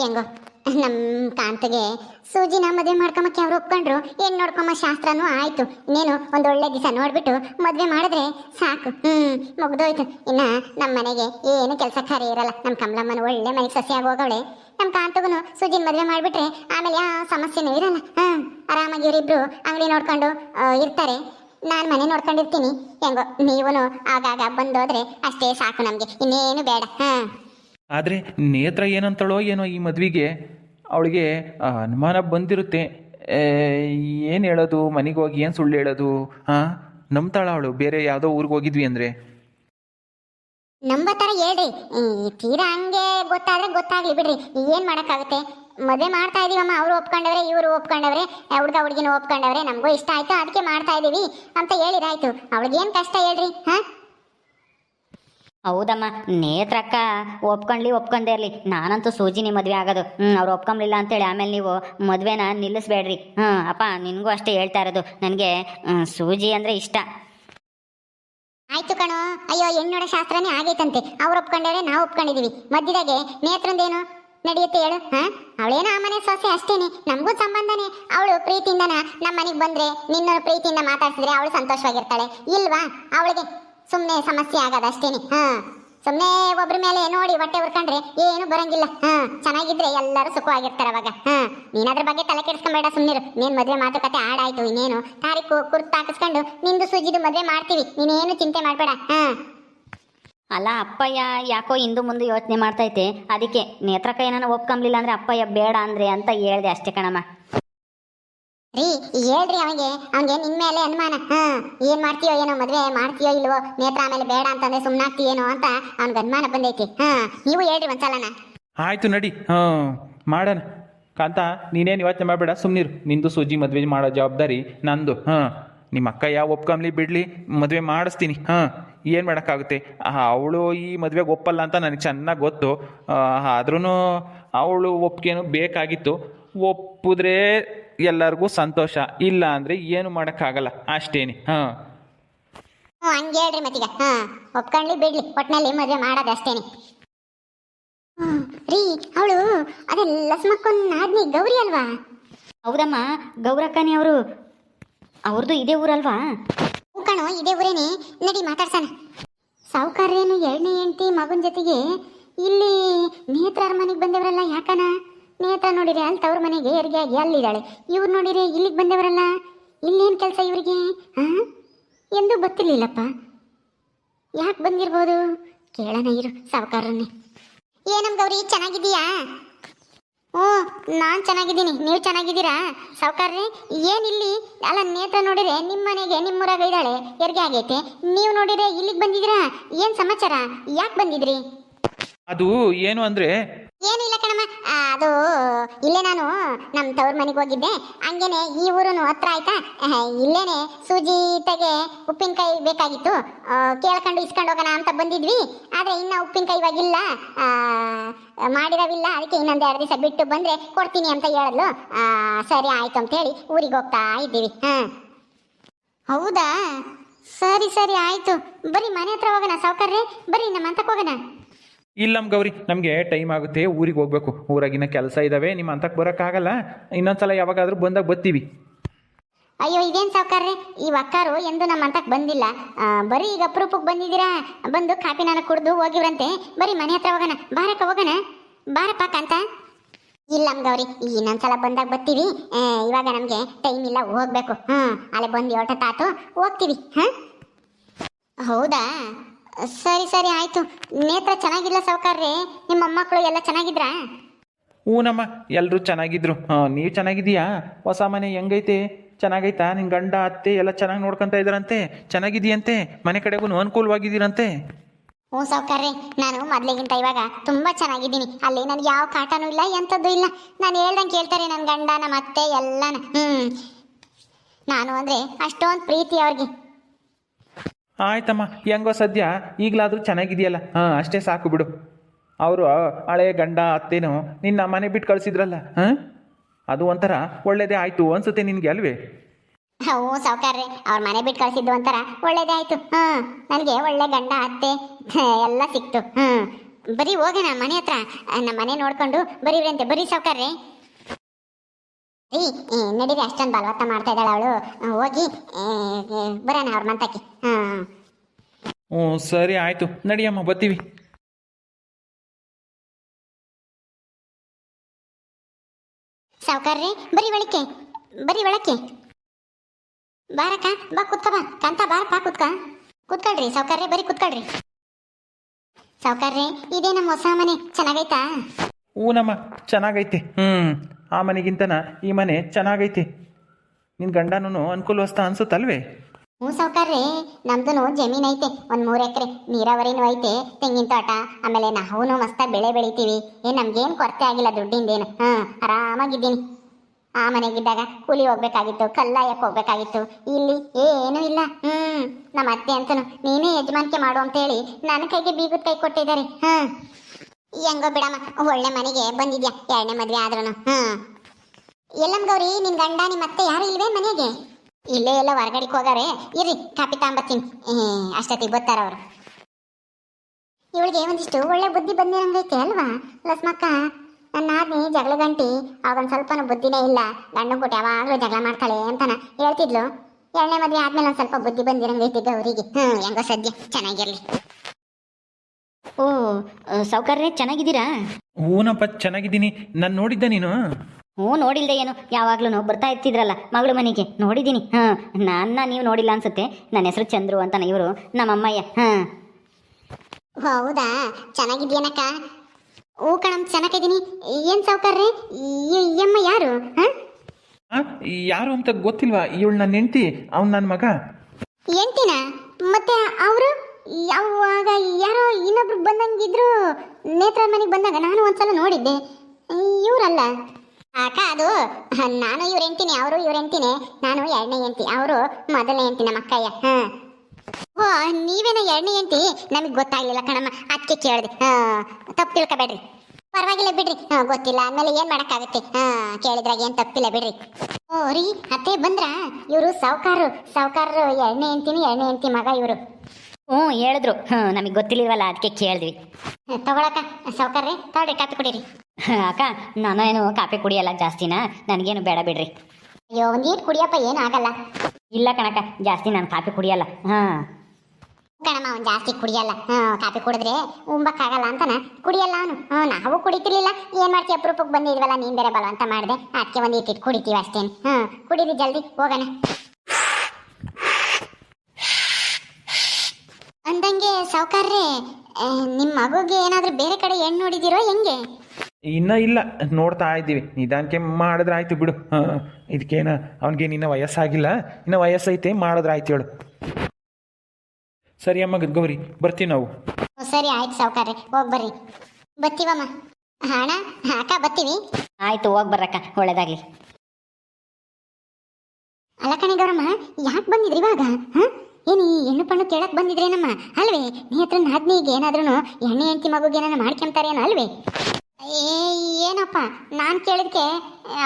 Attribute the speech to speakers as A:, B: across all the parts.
A: ಹೆಂಗೋ ನಮ್ಮ ಕಾಂತಗೆ ಸೂಜಿನ ಮದುವೆ ಮಾಡ್ಕೊಂಬಕ್ಕೆ ಅವ್ರು ಒಪ್ಕೊಂಡ್ರು. ಏನು ನೋಡ್ಕೊಂಬ ಶಾಸ್ತ್ರನೂ ಆಯಿತು. ಇನ್ನೇನು ಒಂದು ಒಳ್ಳೆ ದಿವಸ ನೋಡ್ಬಿಟ್ಟು ಮದುವೆ ಮಾಡಿದ್ರೆ ಸಾಕು. ಹ್ಞೂ ಮುಗ್ದೋಯ್ತು. ಇನ್ನ ನಮ್ಮ ಮನೆಗೆ ಏನು ಕೆಲಸ ಖಾರಿ ಇರಲ್ಲ. ನಮ್ಮ ಕಮಲಮ್ಮನ ಒಳ್ಳೆ ಮನೆಗೆ ಸಸಿಯಾಗಿ ಹೋಗವಳೆ. ನಮ್ಮ ಕಾಂತಗೂ ಸೂಜಿನ ಮದುವೆ ಮಾಡಿಬಿಟ್ರೆ ಆಮೇಲೆ ಯಾವ ಸಮಸ್ಯೆನೂ ಇರಲ್ಲ. ಹ್ಮ್ ಆರಾಮಾಗಿ ಇವರಿಬ್ರು ಅಂಗಡಿ ನೋಡ್ಕೊಂಡು ಇರ್ತಾರೆ. ನಾನು ಮನೆ ನೋಡ್ಕೊಂಡಿರ್ತೀನಿ. ಹೆಂಗೋ ನೀವೂ ಆಗಾಗ ಬಂದೋದ್ರೆ ಅಷ್ಟೇ ಸಾಕು ನಮಗೆ. ಇನ್ನೇನು ಬೇಡ. ಹಾಂ.
B: ಆದರೆ ನೇತ್ರ ಏನಂತಾಳೋ ಏನೋ ಈ ಮದುವೆಗೆ, ಅವಳಿಗೆ ಅನುಮಾನ ಬಂದಿರುತ್ತೆ. ಏನು ಹೇಳೋದು? ಮನೆಗೆ ಹೋಗಿ ಏನು ಸುಳ್ಳು ಹೇಳೋದು? ಹಾಂ ನಂಬ್ತಾಳ ಅವಳು. ಬೇರೆ ಯಾವುದೋ ಊರಿಗೆ ಹೋಗಿದ್ವಿ ಅಂದರೆ.
A: ನಂಬತ್ತಾರ ಹೇಳ್ರಿ. ತೀರಾ ಹಂಗೆ ಗೊತ್ತಾದ್ರೆ ಗೊತ್ತಾಗ್ಲಿ ಬಿಡ್ರಿ. ಏನ್ ಮಾಡಕ್ಕಾಗುತ್ತೆ? ಮದುವೆ ಮಾಡ್ತಾ ಇದೀವಮ್ಮ. ಅವ್ರು ಒಪ್ಕೊಂಡವ್ರೆ, ಇವರು ಒಪ್ಕೊಂಡವ್ರೆ ಹುಡುಗ ಹುಡುಗಿನ ಒಪ್ಕೊಂಡವ್ರೆ. ನಮಗೂ ಇಷ್ಟ ಆಯ್ತು, ಅದಕ್ಕೆ ಮಾಡ್ತಾ ಇದೀವಿ ಅಂತ ಹೇಳಿರಾಯ್ತು. ಅವಳಿಗೇನ್ ಕಷ್ಟ ಹೇಳ್ರಿ? ಹಾ?
C: ಹೌದಮ್ಮ, ನೇತ್ರಕ್ಕ ಒಪ್ಕೊಂಡ್ಲಿ, ಒಪ್ಕೊಂಡೇ ಇರಲಿ. ನಾನಂತೂ ಸೂಜಿನಿ ಮದುವೆ ಆಗೋದು. ಹ್ಞೂ ಅವ್ರು ಒಪ್ಕೊಂಬ್ಲಿಲ್ಲ ಅಂತೇಳಿ ಆಮೇಲೆ ನೀವು ಮದುವೆನ ನಿಲ್ಲಿಸ್ಬೇಡ್ರಿ. ಹ್ಞೂ ಅಪ್ಪ, ನಿನಗೂ ಅಷ್ಟೇ ಹೇಳ್ತಾ ಇರೋದು. ನನಗೆ ಸೂಜಿ ಅಂದರೆ ಇಷ್ಟ.
A: ಆಯ್ತು ಕಣೋ. ಅಯ್ಯೋ ಹೆಣ್ಣೋಡ ಶಾಸ್ತ್ರನೇ ಆಗೈತಂತೆ. ಅವ್ರು ಒಪ್ಕೊಂಡವ್ರೆ ನಾವು ಒಪ್ಕೊಂಡಿದೀವಿ. ಮಧ್ಯದಾಗೆ ನೇತ್ರಂದೇನು ನಡೆಯುತ್ತೆ ಹೇಳು, ಹಾ? ಅವಳೇನೋ ಆ ಮನೆ ಸೊಸೆ ಅಷ್ಟೇನೆ. ನಮಗೂ ಸಂಬಂಧನೇ. ಅವಳು ಪ್ರೀತಿಯಿಂದನ ನಮ್ಮ ಮನೆಗೆ ಬಂದ್ರೆ ನಿನ್ನ ಪ್ರೀತಿಯಿಂದ ಮಾತಾಡ್ಸಿದ್ರೆ ಅವಳು ಸಂತೋಷವಾಗಿರ್ತಾಳೆ. ಇಲ್ವಾ? ಅವಳಿಗೆ ಸುಮ್ಮನೆ ಸಮಸ್ಯೆ ಆಗದ ಅಷ್ಟೇನೆ ಹಾ. ಸುಮ್ಮನೆ ಒಬ್ಬರ ಮೇಲೆ ನೋಡಿ ಹೊಟ್ಟೆ ಉರ್ಕೊಂಡ್ರೆ ಏನು ಬರಂಗಿಲ್ಲ. ಹಾ. ಚೆನ್ನಾಗಿದ್ರೆ ಎಲ್ಲರೂ ಸುಖವಾಗಿರ್ತಾರೆ ಅವಾಗ. ಹಾ. ನೀನ್ ಅದ್ರ ಬಗ್ಗೆ ತಲೆ ಕೆಡಿಸ್ಕೊಂಬೇಡ ಸುಮ್ಮನಿರು ನೀನ್ ಮದುವೆ ಮಾತುಕತೆ ಆಡಾಯ್ತು ಇನ್ನೇನು. ತಾರೀಕು ಕುರ್ತು ಹಾಕಿಸ್ಕೊಂಡು ನಿಂದು ಸುಜಿದು ಮದುವೆ ಮಾಡ್ತೀವಿ. ನೀನೇನು ಚಿಂತೆ ಮಾಡಬೇಡ. ಹಾ.
C: ಅಲ್ಲ ಅಪ್ಪಯ್ಯ ಯಾಕೋ ಇಂದು ಮುಂದೆ ಯೋಚನೆ ಮಾಡ್ತೈತೆ. ಅದಕ್ಕೆ ನೇತ್ರಕ್ಕ ಏನಾನ ಒಪ್ಕೊಂಬ್ಲಿಲ್ಲ ಅಂದ್ರೆ ಅಪ್ಪಯ್ಯ ಬೇಡ ಅಂದ್ರೆ ಅಂತ ಹೇಳ್ದೆ ಅಷ್ಟೇ ಕಣಮ್ಮ.
A: ರೀ ಹೇಳ್ರಿ ಅವನಿಗೆ. ಅವನಿಗೆ ನಿನ್ ಮೇಲೆ ಅನುಮಾನ. ಹಾ, ಏನ್ ಮಾಡ್ತೀಯೋ ಏನೋ ಮದ್ವೆ ಮಾಡ್ತೀಯೋ ಇಲ್ವೋ, ನೇತ್ರ ಆಮೇಲೆ ಬೇಡ ಅಂತಂದ್ರೆ ಸುಮ್ನಾಗ್ತೀಯೇನೋ ಅಂತ ಅವ್ನಿಗೆ ಅನುಮಾನ ಬಂದೈತಿ. ಹಾ, ನೀವು ಹೇಳ್ರಿ ಒಂದ್ಸಲನ.
B: ಆಯ್ತು ನಡಿ. ಹಾ, ಮಾಡೋಣ. ಕಾಂತ, ನೀನೇನು ಯೋಚನೆ ಮಾಡಬೇಡ ಸುಮ್ಮನಿರು ನಿಂದು ಸೂಜಿ ಮದುವೆ ಮಾಡೋ ಜವಾಬ್ದಾರಿ ನಂದು. ಹಾ, ನಿಮ್ಮ ಅಕ್ಕ ಯಾವ ಒಪ್ಕೊಂಬ್ಲಿ ಬಿಡ್ಲಿ, ಮದುವೆ ಮಾಡಿಸ್ತೀನಿ. ಹಾಂ, ಏನು ಮಾಡೋಕ್ಕಾಗುತ್ತೆ? ಅವಳು ಈ ಮದ್ವೆಗೆ ಒಪ್ಪಲ್ಲ ಅಂತ ನನಗೆ ಚೆನ್ನಾಗಿ ಗೊತ್ತು. ಆದ್ರೂ ಅವಳು ಒಪ್ಪಿಗೆನೂ ಬೇಕಾಗಿತ್ತು. ಒಪ್ಪಿದ್ರೆ ಎಲ್ಲರಿಗೂ ಸಂತೋಷ. ಇಲ್ಲ ಅಂದರೆ ಏನು ಮಾಡೋಕ್ಕಾಗಲ್ಲ. ಅಷ್ಟೇನೆ. ಹಾಂ.
A: ಹ್ಞೂ ಹಂಗೆ ಹೇಳ್ರಿ ಮತ್ತೀಗ. ಹಾ ಒಪ್ಕೊಂಡ್ಲಿ ಬಿಡ್ಲಿ. ಒಟ್ನಲ್ಲಿ ಮದ್ಯ ಮಾಡೋದು ಅಷ್ಟೇನೆ. ಹ್ಮ್, ರೀ ಅವಳು ಅದೇ ಸ್ಮಕ್ಕೊಂದ್ ನಾದ್ನಿ ಗೌರಿ ಅಲ್ವಾ?
C: ಹೌದಮ್ಮ ಗೌರಕ್ಕನಿ ಅವರು. ಅವ್ರದ್ದು ಇದೇ ಊರಲ್ವಾ?
A: ಹ್ಞೂ ಕಣೋ ಇದೇ ಊರೇನೆ. ನಡಿ ಮಾತಾಡ್ಸೋಣ. ಸಾವುಕಾರೇನು ಎರಡನೇ ಹೆಂಡತಿ ಮಗನ ಜೊತೆಗೆ ಇಲ್ಲಿ ನೇತ್ರರ ಮನೆಗೆ ಬಂದವರಲ್ಲ ಯಾಕನ? ನೇತ್ರ ನೋಡಿರಿ ಅಲ್ಲಿ ತವ್ರ ಮನೆಗೆ ಹೆರಿಗೆ ಆಗಿ ಅಲ್ಲಿದ್ದಾಳೆ. ಇವ್ರು ನೋಡಿರಿ ಇಲ್ಲಿಗೆ ಬಂದವರಲ್ಲ? ಇಲ್ಲೇನು ಕೆಲಸ ಇವರಿಗೆ? ಹಾಂ ಎಂದೂ ಗೊತ್ತಿರಲಿಲ್ಲಪ್ಪ. ಯಾಕೆ ಬಂದಿರ್ಬೋದು? ಕೇಳೋಣ ಇರು ಸಾವುಕಾರನ್ನೇ. ಏನಮ್ ಗೌರಿ, ಚೆನ್ನಾಗಿದ್ದೀಯಾ? ಓ ನಾನು ಚೆನ್ನಾಗಿದ್ದೀನಿ. ನೀವು ಚೆನ್ನಾಗಿದ್ದೀರಾ? ಸಾವುಕಾರ್ರಿ ಏನಿಲ್ಲಿ ಅಲ್ಲ ನೇತ್ರ ನೋಡಿದ್ರೆ ನಿಮ್ಮ ಮನೆಗೆ ನಿಮ್ಮೂರಾಗ ಇದ್ದಾಳೆ ಹೆರಿಗೆ ಆಗೈತೆ. ನೀವು ನೋಡಿದ್ರೆ ಇಲ್ಲಿಗೆ ಬಂದಿದ್ದೀರಾ? ಏನು ಸಮಾಚಾರ? ಯಾಕೆ ಬಂದಿದ್ರಿ?
B: ಅದು ಏನು ಅಂದರೆ
A: ಏನಿಲ್ಲ ಕಣಮ್ಮ. ಅದು, ಇಲ್ಲೇ ನಾನು ನಮ್ಮ ತವ್ರ ಮನೆಗೆ ಹೋಗಿದ್ದೆ. ಹಂಗೇನೆ ಈ ಊರುನು ಹತ್ರ ಆಯ್ತಾ? ಇಲ್ಲೇನೆ ಸೂಜಿ ತೆಗೆ ಉಪ್ಪಿನಕಾಯಿ ಬೇಕಾಗಿತ್ತು. ಕೇಳ್ಕೊಂಡು ಇಸ್ಕೊಂಡು ಹೋಗೋಣ ಅಂತ ಬಂದಿದ್ವಿ. ಆದರೆ ಇನ್ನ ಉಪ್ಪಿನಕಾಯಿ ಇವಾಗಿಲ್ಲ ಮಾಡಿರವಿಲ್ಲ ಅದಕ್ಕೆ ಇನ್ನೊಂದು ಎರಡು ದಿವಸ ಬಿಟ್ಟು ಬಂದರೆ ಕೊಡ್ತೀನಿ ಅಂತ ಹೇಳಿದ್ಲು. ಸರಿ ಆಯ್ತು ಅಂತ ಹೇಳಿ ಊರಿಗೆ ಹೋಗ್ತಾ ಇದ್ದೀವಿ. ಹಾಂ. ಹೌದಾ? ಸರಿ ಸರಿ, ಆಯ್ತು. ಬರೀ ಮನೆ ಹತ್ರ ಹೋಗೋಣ, ಸಾವುಕಾರ್ರೆ. ಬರೀ ನಮ್ಮ ಅಂತಕ್ಕೆ ಹೋಗೋಣ.
B: ಇಲ್ಲ ನಮ್ಮ ಗೌರಿ, ನಮಗೆ ಟೈಮ್ ಆಗುತ್ತೆ, ಊರಿಗೆ ಹೋಗ್ಬೇಕು. ಊರಾಗಿನ ಕೆಲಸ ಇದ್ದಾವೆ ನಿಮ್ಮ ಅಂತಕ್ಕೆ ಬರೋಕ್ಕಾಗಲ್ಲ. ಇನ್ನೊಂದ್ಸಲ ಯಾವಾಗಾದ್ರೂ ಬಂದಾಗ ಬರ್ತೀವಿ.
A: ಅಯ್ಯೋ, ಇದೇನು ಸಾವುಕಾರ್ರೆ? ಈ ಅಕ್ಕಾರು ಎಂದು ನಮ್ಮ ಅಂತಕ್ಕೆ ಬಂದಿಲ್ಲ. ಬರೀ ಈಗ ಅಪರೂಪಕ್ಕೆ ಬಂದಿದ್ದೀರಾ? ಬಂದು ಕಾಫಿ ನಾನು ಕುಡಿದು ಹೋಗಿವ್ರಂತೆ. ಬರೀ ಮನೆ ಹತ್ರ ಹೋಗೋಣ, ಬಾರಕ್ಕ ಹೋಗೋಣ? ಬಾರಪ್ಪ ಕಾಂತ. ಇಲ್ಲ ಗೌರಿ ಇನ್ನೊಂದ್ಸಲ ಬಂದಾಗ ಬರ್ತೀವಿ. ಇವಾಗ ನಮಗೆ ಟೈಮ್ ಇಲ್ಲ, ಹೋಗ್ಬೇಕು. ಹ್ಞೂ ಅಲ್ಲೇ ಬಂದು ಏಟ ತಾತು, ಹೋಗ್ತೀವಿ. ಹಾಂ? ಹೌದಾ? ಸರಿ ಸರಿ ಆಯ್ತು. ನೇತ್ರ ಚೆನ್ನಾಗಿಲ್ಲ ಸಾವುಕಾರ್ರೆ. ನಿಮ್ಮ ಮೊಮ್ಮಕ್ಕಳು ಎಲ್ಲ ಚೆನ್ನಾಗಿದ್ರಾ?
B: ಹ್ಞೂನಮ್ಮ ಎಲ್ಲರೂ ಚೆನ್ನಾಗಿದ್ರು. ಹಾಂ ನೀವು ಚೆನ್ನಾಗಿದೀಯಾ ಹೊಸ ಮನೆ ಹೆಂಗೈತೆ? ಚೆನ್ನಾಗೈತಾ? ನಿನ್ನ ಗಂಡ ಅತ್ತೆ ಎಲ್ಲ ಚೆನ್ನಾಗಿ ನೋಡ್ಕೊಂತ ಇದ್ದಾರಂತೆ? ಚೆನ್ನಾಗಿದೆಯಂತೆ ಮನೆ ಕಡೆಗೂ ಅನುಕೂಲವಾಗಿದ್ದೀರಂತೆ?
A: ಹ್ಞೂ ಸಾವುಕಾರ್ರೆ ನಾನು ಮೊದಲಿಗಿಂತ ಇವಾಗ ತುಂಬ ಚೆನ್ನಾಗಿದ್ದೀನಿ. ಅಲ್ಲಿ ನನಗೆ ಯಾವ ಕಾಟನೂ ಇಲ್ಲ ಎಂಥದ್ದು ಇಲ್ಲ. ನಾನು ಹೇಳ್ದಂಗೆ ಕೇಳ್ತಾರೆ ನನ್ನ ಗಂಡ ನಮ್ಮ ಅತ್ತೆ ಎಲ್ಲನ. ಹ್ಞೂ ನಾನು ಅಂದರೆ ಅಷ್ಟೊಂದು ಪ್ರೀತಿ ಅವ್ರಿಗೆ.
B: ಆಯ್ತಮ್ಮ ಹೆಂಗೋ ಸದ್ಯ ಈಗಲಾದರೂ ಚೆನ್ನಾಗಿದೆಯಲ್ಲ? ಹಾಂ, ಅಷ್ಟೇ ಸಾಕು ಬಿಡು. ಅವರು ಹಳೆ ಗಂಡ, ಅತ್ತೇನು ನಿನ್ನ ಮನೆ ಬಿಟ್ಟು ಕಳಿಸಿದ್ರಲ್ಲ, ಹಾಂ? ಅದು ಒಂಥರ ಒಳ್ಳೇದೇ ಆಯಿತು ಅನ್ಸುತ್ತೆ ನಿನಗೆ ಅಲ್ವೇ?
A: ಹ್ಞೂ, ಸಾವುಕಾರ್ರೆ, ಅವ್ರ ಮನೆ ಬಿಟ್ಟು ಕಳಿಸಿದ್ದು ಒಂಥರ ಒಳ್ಳೇದೇ ಆಯಿತು. ಹ್ಞೂ, ನನಗೆ ಒಳ್ಳೆ ಗಂಡ, ಅತ್ತೆ ಎಲ್ಲ ಸಿಕ್ತು. ಹ್ಞೂ. ಬರೀ ಹೋಗೋಣ, ಮನೆ ಹತ್ರ, ನಮ್ಮ ಮನೆ ನೋಡ್ಕೊಂಡು ಬರೀವ್ರಿ ಅಂತೆ. ಬರೀ ಸಾವ್ಕಾರ್ರಿ. ನಡೀರಿ ಅಷ್ಟೊಂದು ಬಲವತ್ತ ಮಾಡ್ತಾ ಇದ್ದಾಳೆ ಅವಳು. ಹೋಗಿ ಬರೋಣ ಅವ್ರ ಮಂತಕ್ಕೆ. ಹಾಂ
B: ಹ್ಞೂ ಸರಿ ಆಯಿತು. ನಡಿಯಮ್ಮ ಬರ್ತೀವಿ.
A: ಸಾವ್ಕಾರ್ರಿ ಬರೀ ಒಳಕ್ಕೆ ಬರೀ ಒಳಕ್ಕೆ. ಬಾರಕ್ಕ ಬಾ ಕುತ್ಕ ಬಾ. ಕಾಂತ ಬಾರಪ್ಪ ಕುತ್ಕ. ಕುತ್ಕೊಳ್ರಿ ಸಾವ್ಕಾರ್ರಿ ಬರೀ ಕುತ್ಕೊಳ್ರಿ. ಸಾವ್ಕಾರ್ರಿ ಇದೇ ನಮ್ಮ ಹೊಸ ಮನೆ. ಚೆನ್ನಾಗೈತಾ?
B: ಹೂನಮ್ಮ ಚೆನ್ನಾಗೈತೆ. ಹ್ಞೂ ಆ ಮನೆಗಿಂತನ ಈ ಮನೆ ಚೆನ್ನಾಗೈತಿ. ನಿನ್ ಗಂಡನೂ ಅನುಕೂಲವಸ್ತ ಅನ್ಸುತ್ತಲ್ವೇ?
A: ಹ್ಞೂ ರೀ ನಮ್ದು ಜಮೀನ್ ಐತೆ, ಒಂದ್ ಮೂರ್ ಎಕರೆ. ನೀರಾವರಿನೂ ಐತೆ, ತೆಂಗಿನ ತೋಟ, ಆಮೇಲೆ ನಾವು ಮಸ್ತ ಬೆಳೆ ಬೆಳಿತೀವಿ. ಏನ್ ನಮ್ಗೇನ್ ಕೊರತೆ ಆಗಿಲ್ಲ ದುಡ್ಡಿಂದೇನು. ಹ್ಮ್ ಆರಾಮಾಗಿದ್ದೀನಿ. ಆ ಮನೆಗಿದ್ದಾಗ ಕೂಲಿ ಹೋಗ್ಬೇಕಾಗಿತ್ತು, ಕಲ್ಲಾಯಕ್ಕೆ ಹೋಗ್ಬೇಕಾಗಿತ್ತು. ಇಲ್ಲಿ ಏನೂ ಇಲ್ಲ. ಹ್ಮ್ ನಮ್ಮ ಅತ್ತೆ ಅಂತನು ನೀನೇ ಯಜಮಾನಿಕೆ ಮಾಡು ಅಂತ ಹೇಳಿ ನನ್ನ ಕೈಗೆ ಬೀಗದ ಕೈ ಕೊಟ್ಟಿದ್ದಾರೆ. ಹಾ ಹೆಂಗೋ ಬಿಡಮ್ಮ, ಒಳ್ಳೆ ಮನೆಗೆ ಬಂದಿದ್ಯಾ? ಎರಡನೇ ಮದ್ವೆ ಆದ್ರೂ ಹ್ಮ್ ಎಲ್ಲಮ್ಮ ಗೌರಿ, ನಿನ್ ಗಂಡ ನಿಮ್ಮ ಅತ್ತೆ ಯಾರು ಇಲ್ವೇ ಮನೆಗೆ? ಇಲ್ಲೇ ಎಲ್ಲ ಹೊರಗಡೆಗೆ ಹೋಗಾರೆ ಇರ್ರಿ, ಕಾಪಿ ತಾಂಬತ್ತೀನಿ. ಅಷ್ಟೊತ್ತಿಗೆ ಬರ್ತಾರ ಅವರು. ಇವಳಿಗೆ ಒಂದಿಷ್ಟು ಒಳ್ಳೆ ಬುದ್ಧಿ ಬಂದಿರಂಗೈತೆ ಅಲ್ವಾ, ಲಸ್ಮಕ್ಕ? ನನ್ನ ಆದ್ನಿ ಜಗಳ ಗಂಟಿ, ಅವಾಗೊಂದು ಸ್ವಲ್ಪನೂ ಬುದ್ಧಿನೇ ಇಲ್ಲ. ಗಂಡು ಕೊಟ್ಟು ಯಾವಾಗಲೂ ಜಗಳ ಮಾಡ್ತಾಳೆ ಅಂತಾನ ಹೇಳ್ತಿದ್ಲು. ಎರಡನೇ ಮದುವೆ ಆದ್ಮೇಲೆ ಒಂದು ಸ್ವಲ್ಪ ಬುದ್ಧಿ ಬಂದಿರಂಗೈತೆ ಗೌರಿಗೆ. ಹ್ಞೂ ಹೆಂಗೋ ಸದ್ಯ, ಚೆನ್ನಾಗಿರ್ಲಿ.
C: ಓ ಸೌಕರ್ಯ ಚೆನ್ನಾಗಿದ್ದೀರಾ?
B: ಹೂನಪ್ಪ ಚೆನ್ನಾಗಿದ್ದೀನಿ. ನಾನು ನೋಡಿದ್ದ ನೀನು.
C: ಹ್ಞೂ ನೋಡಿಲ್ದೆ ಏನು. ಯಾವಾಗ್ಲೂ ಬರ್ತಾ ಇರ್ತಿದ್ರಲ್ಲ ಮಗಳು ಮನೆಗೆ. ನೋಡಿದ್ದೀನಿ. ಹಾಂ ನನ್ನ ನೀವು ನೋಡಿಲ್ಲ ಅನ್ಸುತ್ತೆ. ನನ್ನ ಹೆಸರು ಚಂದ್ರು ಅಂತ ಇವರು. ನಮ್ಮ ಅಮ್ಮಯ್ಯ ಹಾಂ.
A: ಹೌದಾ? ಚೆನ್ನಾಗಿದ್ಯೇನಕ್ಕ ಓ ಕಣಮ್ ಚೆನ್ನಾಗಿದ್ದೀನಿ ಏನ್ ಸಾವುಕಾರ್ರಿ? ಈ ಅಮ್ಮ ಯಾರು? ಹಾ?
B: ಆ, ಯಾರು ಅಂತ ಗೊತ್ತಿಲ್ವಾ? ಇವಳು ನನ್ನ ಹೆಂಡ್ತಿ ಅವ್ನು ನನ್ನ ಮಗ.
A: ಹೆಂಡ್ತಿನ? ಮತ್ತೆ ಅವರು? ಯಾವಾಗ ಯಾರೋ ಇನ್ನೊಬ್ರು ಬಂದಂಗಿದ್ರು ನೇತ್ರ ಮನೆಗೆ ಬಂದಾಗ ನಾನು ಒಂದ್ಸಲ ನೋಡಿದ್ದೆ. ಇವರಲ್ಲ. ಅಕ್ಕ, ಅದು ನಾನು ಇವ್ರ ಹೆಂಡ್ತೀನಿ, ಅವರು ಇವ್ರ ಹೆಂಡ್ತಿನೇ, ನಾನು ಎರಡನೇ ಹೆಂಡ್ತಿ, ಅವರು ಮೊದಲನೇ ಹೆಂಡ್ತಿ ನಮ್ಮ ಅಕ್ಕಯ್ಯ. ಹಾ. ಓ, ನೀವೇನ ಎರಡನೇ ಹೆಂಡ್ತಿ? ನಮಗೆ ಗೊತ್ತಾಗ್ಲಿಲ್ಲ ಕಣಮ್ಮ ಅದಕ್ಕೆ ಕೇಳಿದೆ. ಹಾ, ತಪ್ಪು ತಿಳ್ಕೊಬೇಡ್ರಿ. ಪರವಾಗಿಲ್ಲ ಬಿಡ್ರಿ. ಗೊತ್ತಿಲ್ಲ ಆಮೇಲೆ ಏನು ಮಾಡಕ್ಕಾಗತ್ತೆ? ಹಾ, ಕೇಳಿದ್ರಾಗ ಏನು ತಪ್ಪಿಲ್ಲ ಬಿಡ್ರಿ. ಓ, ರೀ, ಅತ್ತೆ ಬಂದ್ರ? ಇವರು ಸಾವುಕಾರರು ಸಾವ್ಕಾರರು ಎರಡನೇ ಹೆಂಡ್ತಿನಿ ಎರಡನೇ ಹೆಂಡ್ತಿ ಮಗ ಇವರು.
C: ಹ್ಞೂ ಹೇಳಿದ್ರು. ಹ್ಞೂ ನಮಗೆ ಗೊತ್ತಿಲ್ಲವಲ್ಲ ಅದಕ್ಕೆ ಕೇಳಿದ್ವಿ.
A: ತಗೊಳಕ ಸೌಕರ್ಯ ತಗೊಳ್ರಿ ಕಾಪಿ ಕುಡೀರಿ.
C: ಅಕ್ಕ ನಾನು ಏನು ಕಾಫಿ ಕುಡಿಯಲ್ಲ ಜಾಸ್ತಿನ ನನಗೇನು ಬೇಡ ಬಿಡ್ರಿ.
A: ಅಯ್ಯೋ ನೀರು ಕುಡಿಯಪ್ಪ ಏನು ಆಗಲ್ಲ.
C: ಇಲ್ಲ ಕಣಕ್ಕ ಜಾಸ್ತಿ ನಾನು ಕಾಫಿ ಕುಡಿಯಲ್ಲ. ಹಾಂ
A: ಕಣಮ್ಮ ಅವ್ನು ಜಾಸ್ತಿ ಕುಡಿಯಲ್ಲ. ಹ್ಞೂ ಕಾಪಿ ಕುಡಿದ್ರೆ ಉಂಬಕ್ಕಾಗಲ್ಲ ಅಂತಾನ? ಕುಡಿಯಲ್ಲ ಅವನು. ಹ್ಞೂ ನಾವು ಕುಡಿತಿರ್ಲಿಲ್ಲ. ಏನು ಮಾಡ್ತೀವಿ ಅಪರೂಪಕ್ಕೆ ಬಂದಿದ್ವಲ್ಲ ನೀನು ಬೇರೆ ಬಲವಂತ ಮಾಡಿದೆ. ಅದಕ್ಕೆ ಒಂದು ಇಟ್ಟಿಟ್ಟು ಕುಡಿತೀವಿ ಅಷ್ಟೇನು. ಹ್ಞೂ ಕುಡೀರಿ ಜಲ್ದಿ ಹೋಗೋಣ. ಅಂದಂಗೆ ಸಾವುಕಾರ್ರೆ ನಿಮ್ಮ ಮಗುಗೆ ಏನಾದ್ರೂ ಬೇರೆ ಕಡೆ ಹೆಣ್ಣು ನೋಡಿದಿರೋ ಹೆಂಗೆ?
B: ಇನ್ನ ಇಲ್ಲ ನೋಡ್ತಾ ಇದ್ದೀವಿ. ನಿಧಾನಕ್ಕೆ ಮಾಡಿದ್ರೆ ಆಯ್ತು ಬಿಡು. ಇದಕ್ಕೇನ ಅವನಿಗೆ ಅವ್ನಿಗೇನು ಇನ್ನೂ ವಯಸ್ಸಾಗಿಲ್ಲ. ಇನ್ನ ವಯಸ್ಸೈತೆ ಮಾಡಿದ್ರೆ ಆಯ್ತು ಹೇಳು. ಸರಿ ಅಮ್ಮ ಗೌರಿ ಬರ್ತೀವಿ ನಾವು.
A: ಸರಿ ಆಯ್ತು ಸಾವುಕಾರ್ರೆ. ಹೋಗಿ ಬರ್ರಿ. ಬತ್ತೀವಮ್ಮ? ಹಣ ಅಕ್ಕ ಬತ್ತೀವಿ?
C: ಆಯ್ತು ಹೋಗಿ ಬರ್ರಕ್ಕ. ಒಳ್ಳೇದಾಗ್ಲಿ.
A: ಅಲ್ಲ ಕಣೆ ಗೌರಮ್ಮ ಯಾಕೆ ಬಂದಿದ್ರಿ ಇವಾಗ? ಹ? ಏನು ಈ ಹೆಣ್ಣು ಪಣ್ಣು ಕೇಳಕ್ ಬಂದಿದ್ರೇನಮ್ಮ? ಅಲ್ವೇ? ನೀ ಹತ್ರ ನಾದ್ನಿಗೆ ಏನಾದ್ರೂ ಎಣ್ಣೆ ಹೆಂಡತಿ ಮಗುಗೆ ಏನಾರ ಮಾಡ್ಕೊಂತಾರೇನೋ ಅಲ್ವೇ? ಏ, ಏನಪ್ಪ? ನಾನು ಕೇಳಿದ್ಕೆ,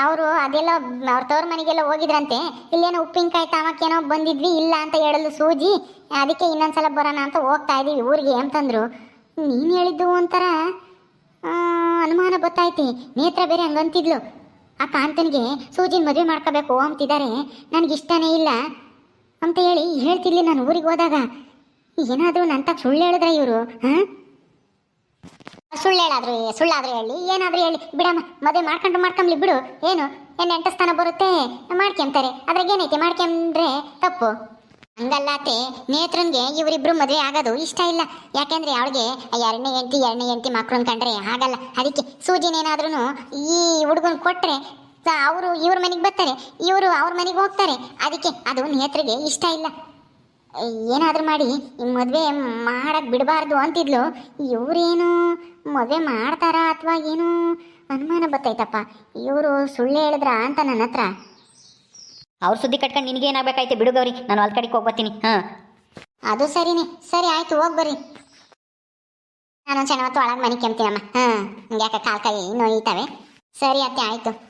A: ಅವರು ಅದೆಲ್ಲ ಅವ್ರ ತವ್ರ ಮನೆಗೆಲ್ಲ ಹೋಗಿದ್ರಂತೆ. ಇಲ್ಲೇನೋ ಉಪ್ಪಿನಕಾಯಿ ತಾಮಕ್ಕೇನೋ ಬಂದಿದ್ವಿ, ಇಲ್ಲ ಅಂತ ಹೇಳಲು ಸೂಜಿ, ಅದಕ್ಕೆ ಇನ್ನೊಂದ್ಸಲ ಬರೋಣ ಅಂತ ಹೋಗ್ತಾ ಇದೀವಿ ಊರಿಗೆ ಅಂತಂದ್ರು. ನೀನು ಹೇಳಿದ್ದು ಒಂಥರ ಅನುಮಾನ ಗೊತ್ತಾಯ್ತಿ. ನೇತ್ರ ಬೇರೆ ಹಂಗಂತಿದ್ಲು. ಆ ಕಾಂತನಿಗೆ ಸೂಜಿನ ಮದುವೆ ಮಾಡ್ಕೋಬೇಕು ಅಂತಿದ್ದಾರೆ. ನನಗೆ ಇಷ್ಟನೇ ಇಲ್ಲ. ಅಂತ ಹೇಳಿ ಹೇಳ್ತಿರ್ಲಿ ನಾನು ಊರಿಗೆ ಹೋದಾಗ. ಏನಾದರೂ ನನ್ನ ಸುಳ್ಳು ಹೇಳಿದ್ರ ಇವರು, ಹಾಂ? ಸುಳ್ಳು ಹೇಳಾದ್ರು, ಸುಳ್ಳಾದ್ರೂ ಹೇಳಿ, ಏನಾದ್ರೂ ಹೇಳಿ. ಬಿಡಮ್ಮ, ಮದುವೆ ಮಾಡ್ಕೊಂಡು ಮಾಡ್ಕೊಂಬ್ಲಿ ಬಿಡು. ಏನು? ಏನು ಎಂಟಸ್ಥಾನ ಬರುತ್ತೆ. ಮಾಡ್ಕೊಂತಾರೆ ಅದ್ರಾಗ ಏನೈತೆ? ಮಾಡ್ಕೊಂಡ್ರೆ ತಪ್ಪು. ಹಂಗಲ್ಲಾತೆ ನೇತ್ರನ್ಗೆ ಇವರಿಬ್ರು ಮದುವೆ ಆಗೋದು ಇಷ್ಟ ಇಲ್ಲ. ಯಾಕೆಂದ್ರೆ ಅವಳಿಗೆ ಎರಡನೇ ಎಂಟಿ ಎರಡನೇ ಎಂಟಿ ಮಕ್ಕಳನ್ನ ಕಂಡ್ರೆ ಆಗಲ್ಲ. ಅದಕ್ಕೆ ಸೂಜಿನೇನಾದ್ರೂ ಈ ಹುಡುಗನ್ ಕೊಟ್ರೆ ಅವರು ಇವ್ರ ಮನೆಗೆ ಬರ್ತಾರೆ ಇವರು ಅವ್ರ ಮನೆಗೆ ಹೋಗ್ತಾರೆ. ಅದಕ್ಕೆ ಅದು ನೇತ್ರಿಗೆ ಇಷ್ಟ ಇಲ್ಲ. ಏನಾದರೂ ಮಾಡಿ ಮದುವೆ ಮಾಡಕ್ಕೆ ಬಿಡಬಾರ್ದು ಅಂತಿದ್ಲು. ಇವರೇನು ಮದುವೆ ಮಾಡ್ತಾರಾ ಅಥವಾ ಏನು? ಅನುಮಾನ ಬತ್ತೈತಪ್ಪ. ಇವರು ಸುಳ್ಳು ಹೇಳಿದ್ರಾ ಅಂತ ನನ್ನ ಹತ್ರ.
C: ಅವ್ರ ಸುದ್ದಿ ಕಟ್ಕೊಂಡು ನಿನಗೇನಾಗಬೇಕಾಯ್ತು ಬಿಡು ಗೌರಿ ನಾನು ಹೊಲ್ ಕಡೆಗೆ ಹೋಗ್ಬತ್ತೀನಿ. ಹಾಂ.
A: ಅದು ಸರಿನೇ. ಸರಿ ಆಯ್ತು ಹೋಗಿ ಬರ್ರಿ. ನಾನೊಂದು ಹೊತ್ತು ಒಳಗೆ ಮನೆ ಕೆಮ್ತೀನಮ್ಮ. ಹಾಂ ಯಾಕೆ ಕಾಲು ಕೈ ನೋಯ್ತವೆ ಸರಿ ಅತ್ತೆ ಆಯ್ತು.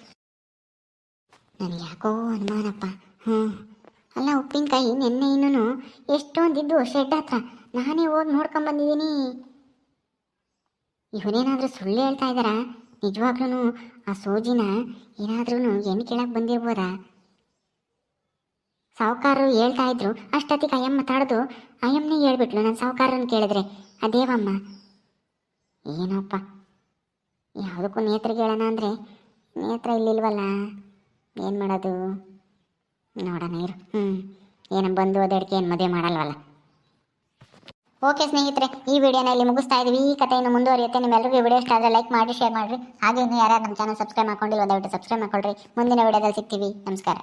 A: ನನಗೆ ಯಾಕೋ ಅನುಮಾನಪ್ಪ. ಹ್ಞೂ ಅಲ್ಲ, ಉಪ್ಪಿನಕಾಯಿ ನಿನ್ನೆ ಇನ್ನೂ ಎಷ್ಟೊಂದಿದ್ದು ಶೆಡ್ ಹತ್ರ. ನಾನೇ ಹೋಗಿ ನೋಡ್ಕೊಂಬಂದಿದ್ದೀನಿ ಇವನೇನಾದರೂ ಸುಳ್ಳು ಹೇಳ್ತಾ ಇದ್ದಾರಾ? ನಿಜವಾಗ್ಲೂ ಆ ಸೋಜಿನ ಏನಾದ್ರೂ ಹೆಣ್ಣು ಕೇಳಕ್ಕೆ ಬಂದಿರ್ಬೋದಾ? ಸಾವುಕಾರರು ಹೇಳ್ತಾ ಇದ್ರು, ಅಷ್ಟೊತ್ತಿಗೆ ಅಯ್ಯಮ್ಮ ತಡೆದು ಅಯ್ಯಮ್ಮನೇ ಹೇಳ್ಬಿಟ್ಲು ನಾನು ಸಾವುಕಾರರನ್ನು ಕೇಳಿದ್ರೆ. ಅದೇವಮ್ಮ ಏನಪ್ಪ, ಯಾವುದಕ್ಕೂ ನೇತ್ರ ಕೇಳೋಣ ಅಂದರೆ ನೇತ್ರ ಇಲ್ಲಿಲ್ವಲ್ಲ? ಏನು ಮಾಡೋದು? ನೋಡೋಣ, ಇರು. ಹ್ಞೂ ಏನು ಬಂದು ಓದಾಡಿಕೆ ಏನು ಮದುವೆ ಮಾಡಲ್ವಲ್ಲ? ಓಕೆ ಸ್ನೇಹಿತರೆ, ಈ ವಿಡಿಯೋನ ಇಲ್ಲಿ ಮುಗಿಸ್ತಾ ಇದ್ದೀವಿ ಈ ಕಥೆಯನ್ನು ಮುಂದುವರಿಯುತ್ತೆ. ನಿಮ್ಮೆಲ್ಲರಿಗೂ ವಿಡಿಯೋ ಇಷ್ಟ ಆದರೆ ಲೈಕ್ ಮಾಡಿ ಶೇರ್ ಮಾಡಿರಿ. ಹಾಗೆ ಇನ್ನು ಯಾರ್ಯಾರು ನಮ್ಮ ಚಾನಲ್ ಸಬ್ಸ್ಕ್ರೈಬ್ ಮಾಡ್ಕೊಂಡಿಲ್ಲ ದಯವಿಟ್ಟು ಸಬ್ಸ್ಕ್ರೈಬ್ ಮಾಡ್ಕೊಳ್ರಿ. ಮುಂದಿನ ವಿಡಿಯೋದಲ್ಲಿ ಸಿಗ್ತೀವಿ. ನಮಸ್ಕಾರ.